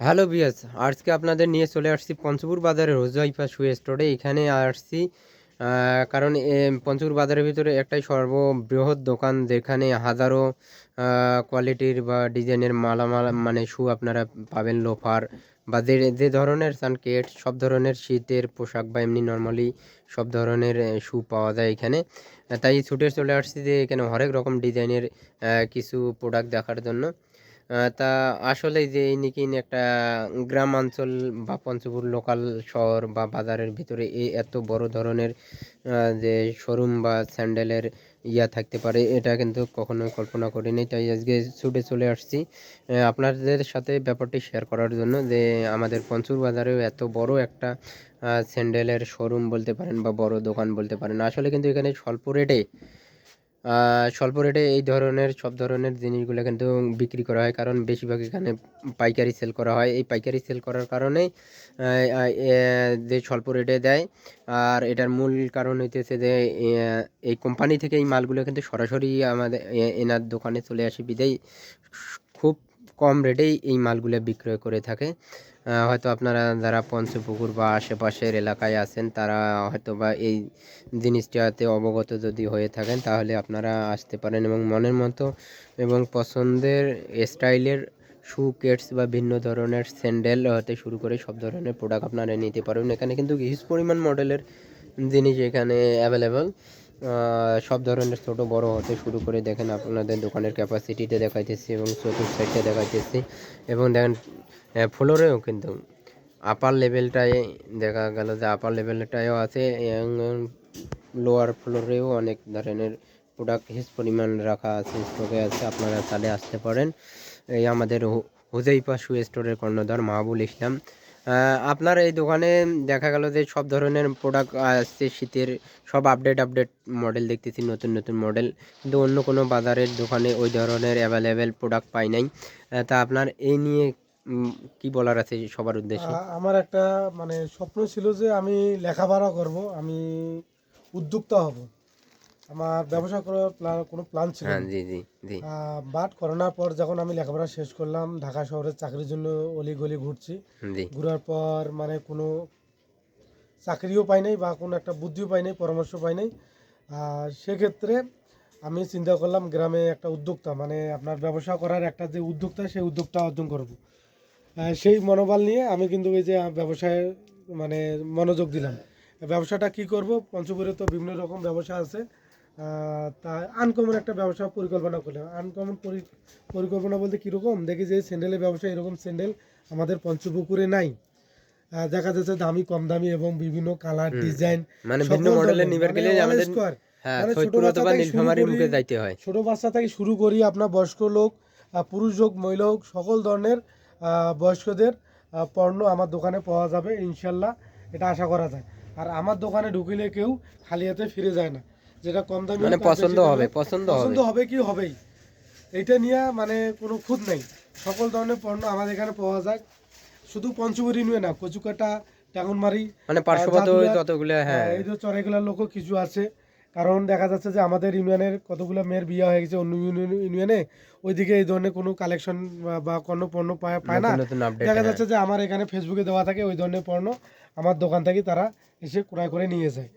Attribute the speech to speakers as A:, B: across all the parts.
A: Hello বিয়াস আজকে আপনাদের নিয়ে চলে আসছি পঞ্চপুর বাজারের হোজাইফা শু স্টোরে এখানে আসছি কারণ পঞ্চপুর বাজারের ভিতরে একটাই সর্ববৃহৎ দোকান যেখানে হাজারো কোয়ালিটির বা ডিজাইনের মালামাল মানে শু আপনারা পাবেন লোফার বা যে যে ধরনের সানকেট, সব ধরনের শীতের পোশাক বা এমনি নর্মালি সব ধরনের শু পাওয়া যায় এখানে। তাই ছুটে চলে আসছি যে এখানে হরেক রকম ডিজাইনের কিছু প্রোডাক্ট দেখার জন্য। তা আসলে যে এই নাকি একটা গ্রাম অঞ্চল বা পঞ্চপুর লোকাল শহর বা বাজারের ভিতরে এই এত বড় ধরনের যে শোরুম বা স্যান্ডেলের ইয়া থাকতে পারে, এটা কিন্তু কখনোই কল্পনা করিনি। তাই আজকে ছুটে চলে আসছি আপনাদের সাথে ব্যাপারটি শেয়ার করার জন্য যে আমাদের পঞ্চপুর বাজারেও এত বড় একটা স্যান্ডেলের শোরুম বলতে পারেন বা বড় দোকান বলতে পারেন। আসলে কিন্তু এখানে স্বল্প রেটে স্বল্প রেটে এই ধরনের, সব ধরনের জিনিসগুলো কিন্তু বিক্রি করা হয়। কারণ বেশিরভাগ এখানে পাইকারি সেল করা হয়। এই পাইকারি সেল করার কারণেই যে স্বল্প রেটে দেয়, আর এটার মূল কারণ হইতেছে যে এই কোম্পানি থেকে এই মালগুলো কিন্তু সরাসরি আমাদের এনার দোকানে চলে আসে। বিদায় খুব কম রেটেই এই মালগুলো বিক্রয় করে থাকে। হয়তো আপনারা যারা পঞ্চপুকুর বা আশেপাশের এলাকায় আছেন, তারা হয়তো বা এই জিনিসটাতে অবগত যদি হয়ে থাকেন, তাহলে আপনারা আসতে পারেন এবং মনের মতো এবং পছন্দের স্টাইলের শু, কেটস বা ভিন্ন ধরনের স্যান্ডেল হতে শুরু করে সব ধরনের প্রোডাক্ট আপনারা নিতে পারবেন। এখানে কিন্তু হিউজ পরিমাণ মডেলের জিনিস এখানে অ্যাভেলেবল সব ধরনের ছোট বড় হতে শুরু করে দেখেন আপনাদের দোকানের ক্যাপাসিটিটা দেখাইতেছি এবং চতুর্থ সাইডে দেখাইতেছি। এবং দেখেন ফ্লোরেও কিন্তু আপার লেভেলটায় দেখা গেল যে আপার লেভেলটায়ও আছে এবং লোয়ার ফ্লোরেও অনেক ধরনের প্রোডাক্ট হিস পরিমাণ রাখা আছে স্টকে আছে, আপনারা তাহলে আসতে পারেন। এই আমাদের হু- হুজাইফা শু স্টোরের কর্ণধার মাহবুল ইসলাম। আপনার এই দোকানে দেখা গেল যে সব ধরনের প্রোডাক্ট আসছে, শীতের সব আপডেট আপডেট মডেল দেখতেছি, নতুন নতুন মডেল কিন্তু অন্য কোনো বাজারের দোকানে ওই ধরনের অ্যাভেলেবেল প্রোডাক্ট পাই নাই। তা আপনার এই নিয়ে কি বলার আছে সবার উদ্দেশ্যে?
B: আমার একটা মানে স্বপ্ন ছিল যে আমি লেখাপড়া করব, আমি উদ্যোক্তা হব। আমার ব্যবসা করার প্ল্যান কোনো প্ল্যান ছিল
A: হ্যাঁ জি জি জি।
B: বাট করোনার পর যখন আমি লেখাপড়া শেষ করলাম ঢাকা শহরে চাকরির জন্য অলি গলি ঘুরছি। ঘুরার পর মানে কোনো চাকরিও পাই নাই বা কোনো একটা বুদ্ধিও পাই নাই পরামর্শ পাই নাই। আর সেক্ষেত্রে আমি চিন্তা করলাম গ্রামে একটা উদ্যোক্তা মানে আপনার ব্যবসা করার একটা যে উদ্যোক্তা সেই উদ্যোগটা অর্জন করব। সেই মনোবল নিয়ে আমি কিন্তু এই যে ব্যবসায় মানে মনোযোগ দিলাম। ব্যবসাটা কি করব? পঞ্চপুরে তো বিভিন্ন রকম ব্যবসা আছে। তা আনকমন একটা ব্যবসা পরিকল্পনা করলাম। আনকমন পরিকল্পনা বলতে কীরকম? দেখি যে স্যান্ডেলের ব্যবসা এরকম স্যান্ডেল আমাদের পঞ্চপুকুরে নাই। দেখা যাচ্ছে দামি কম দামি এবং বিভিন্ন কালার ডিজাইন
A: মানে ভিন্ন মডেলের নিবার
B: মানে
A: গেলে আমাদের
B: square।
A: হ্যাঁ
B: মানে ছোট বাচ্চা থেকে শুরু করি-
A: রুটে যাইতে হয়।
B: ছোট বাচ্চা থেকে শুরু করি আপনার বয়স্ক লোক পুরুষ হোক মহিলা হোক সকল ধরনের আহ, বয়স্কদের পণ্য আমার দোকানে পাওয়া যাবে ইনশাল্লাহ। এটা আশা করা যায়। আর আমার দোকানে ঢুকিলে কেউ খালি হাতে ফিরে যায় না। যেটা কম দামি
A: মানে
B: আর বেশি
A: পছন্দ হবে পছন্দ
B: পছন্দ
A: হবে।
B: হবে কি হবেই। এইটা নিয়ে মানে কোনো খুঁত নেই। সকল ধরনের পণ্য আমাদের এখানে পাওয়া যায়। শুধু পঞ্চমুড়ি নিয়ে না কচুকাটা টাঙ্গনমারি
A: মানে পার্শ্ববর্তী যতগুলো হ্যাঁ।
B: এই যে চড়াইগুলার লোকও কিছু আছে। কারণ দেখা যাচ্ছে যে আমাদের ইউনিয়নের কতগুলো মেয়ের বিয়ে হয়ে গেছে অন্য ইউনিয়ন- ওইদিকে এই ধরনের কোনো কালেকশন বা কোনো পণ্য পায় পায় না। দেখা যাচ্ছে যে আমার এখানে ফেসবুকে দেওয়া থাকে ওই ধরনের পণ্য। আমার দোকান থেকে তারা এসে ক্রয় করে নিয়ে যায়।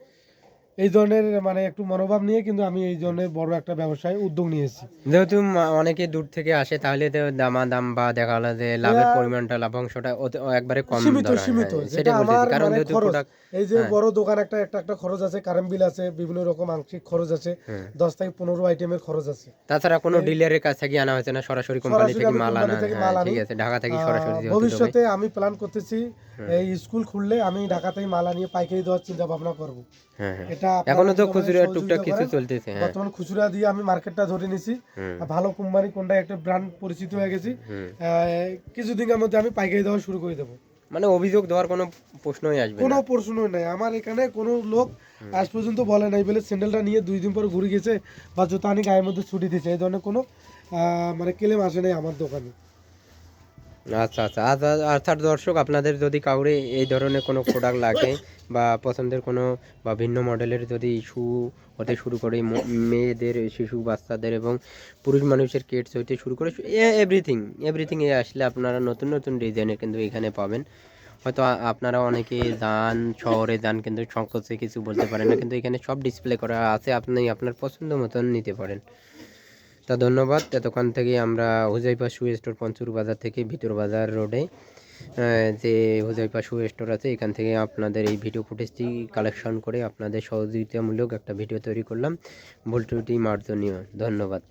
B: এই ধরনের মানে একটু মনোভাব নিয়ে কিন্তু আমি এই ধরনের বড় একটা ব্যবসায় উদ্যোগ নিয়েছি
A: যেহেতু অনেকে দূর থেকে আসে তাহলে তো দামা দাম বা দেখা গেলো যে লাভের পরিমাণটা লাভাংশটা একবারে কম
B: সীমিত সীমিত
A: হ্যাঁ,
B: যেটা আমার
A: কারণ
B: মানে
A: যেহেতু প্রোডাক্ট
B: এই যে
A: হ্যাঁ।
B: বড় দোকান একটা একটা একটা খরচ আছে কারেন্ট বিল আছে বিভিন্ন রকম আংশিক খরচ আছে। দশ থেকে পনেরো আইটেমের খরচ আছে।
A: তাছাড়া কোনো ডিলারের কাছ থেকে আনা হয়েছে না সরাসরি কোম্পানি থেকে মাল আনা
B: থেকে
A: হ্যাঁ। ঠিক আছে ঢাকা থেকে সরাসরি
B: ভবিষ্যতে আমি প্ল্যান করতেছি এই স্কুল খুললে আমি ঢাকাতেই মাল আনিয়ে পাইকারি দেওয়ার চিন্তা ভাবনা করব।
A: হ্যাঁ হ্যাঁ।
B: এটা
A: এখনও তো খুচরা টুকটাক কিছু চলতেছে হ্যাঁ।
B: বর্তমান খুচরা দিয়ে আমি মার্কেটটা ধরে নিছি। ভালো কোম্পানি কোনটা একটা ব্র্যান্ড পরিচিত হয়ে গেছি কিছুদিনের মধ্যে আমি পাইকারি দেওয়া শুরু করে দেবো।
A: মানে অভিযোগ দেওয়ার কোনো প্রশ্নই আসবে
B: কোনো প্রশ্নই নাই। আমার এখানে কোনো লোক আজ পর্যন্ত বলে নাই বলে স্যান্ডেলটা নিয়ে দুই দিন পর ঘুরে গেছে বা জুতা আনি গায়ের মধ্যে ছুটি দিয়েছে। এই ধরনের কোনো মানে ক্লেম আসে নাই আমার দোকানে।
A: আচ্ছা আচ্ছা। অর্থাৎ দর্শক, আপনাদের যদি কাউরে এই ধরনের কোনো প্রোডাক্ট লাগে বা পছন্দের কোনো বা ভিন্ন মডেলের যদি ইস্যু হতে শুরু করে মেয়েদের, শিশু, বাচ্চাদের এবং পুরুষ মানুষের কিটস হইতে শুরু করে এভরিথিং এভরিথিং এ আসলে আপনারা নতুন নতুন ডিজাইনের কিন্তু এখানে পাবেন। হয়তো আপনারা অনেকে যান, শহরে যান, কিন্তু সংকোচে কিছু বলতে পারেন না, কিন্তু এখানে সব ডিসপ্লে করা আছে, আপনি আপনার পছন্দ মতন নিতে পারেন। তা ধন্যবাদ। এতক্ষণ থেকে আমরা হুজাইপা শু স্টোর পঞ্চুর বাজার থেকে ভিতর বাজার রোডে যে হুজাইপা শু স্টোর আছে, এখান থেকে আপনাদের এই ভিডিও ফুটেজটি কালেকশন করে আপনাদের সহযোগিতামূলক একটা ভিডিও তৈরি করলাম। ভুল ত্রুটি মার্জনীয়। ধন্যবাদ।